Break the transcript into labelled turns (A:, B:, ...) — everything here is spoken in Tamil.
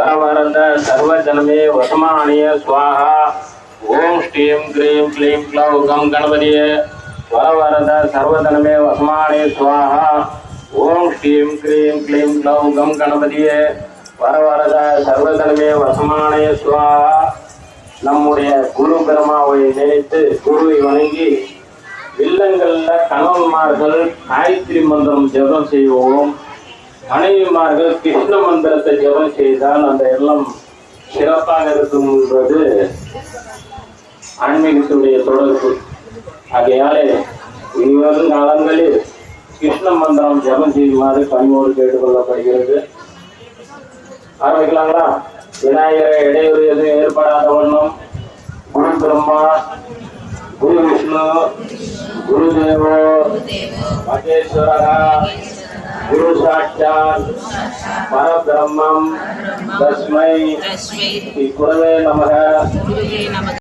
A: வரவரத சர்வஜனமே வசமானிய சுவாகா. ஓம் ஸ்ரீம் க்ரீம் க்ளீம் க்ளௌ கம் கணபதியே. வரவரத சர்வதனமே வசமானே சுவாகா. ஓம் ஸ்ரீம் க்ரீம் க்ளீம் க்ளௌ கம் கணபதியே. வரவரத சர்வதனமே வசமானே சுவாகா. நம்முடைய குரு பெருமாவை நினைத்து குருவை வணங்கி இல்லங்களில் கணவன்மார்கள் காயத்ரி மந்திரம் ஜெபம் செய்வோம். மனைவிமார்கள் கிருஷ்ண மந்திரத்தை ஜெபம் செய்தால் அந்த எல்லாம் சிறப்பாக இருக்கும் என்பது ஆன்மீகத்துடைய தொடர்பு. ஆகையாலே இனிவரும் காலங்களில் கிருஷ்ண மந்திரம் ஜெபம் செய்யுமாறு பணிவோடு கேட்டுக்கொள்ளப்படுகிறது. ஆரம்பிக்கலாங்களா விநாயகரை இடையூறு எதுவும் ஏற்படாத வண்ணம். குரு பிரம்மா குரு விஷ்ணு குருதேவோ மகேஸ்வரகா குரு சாட்சாத் பரபிரம்மம். தஸ்மை.
B: ஸ்ரீ
A: குரவே நமக.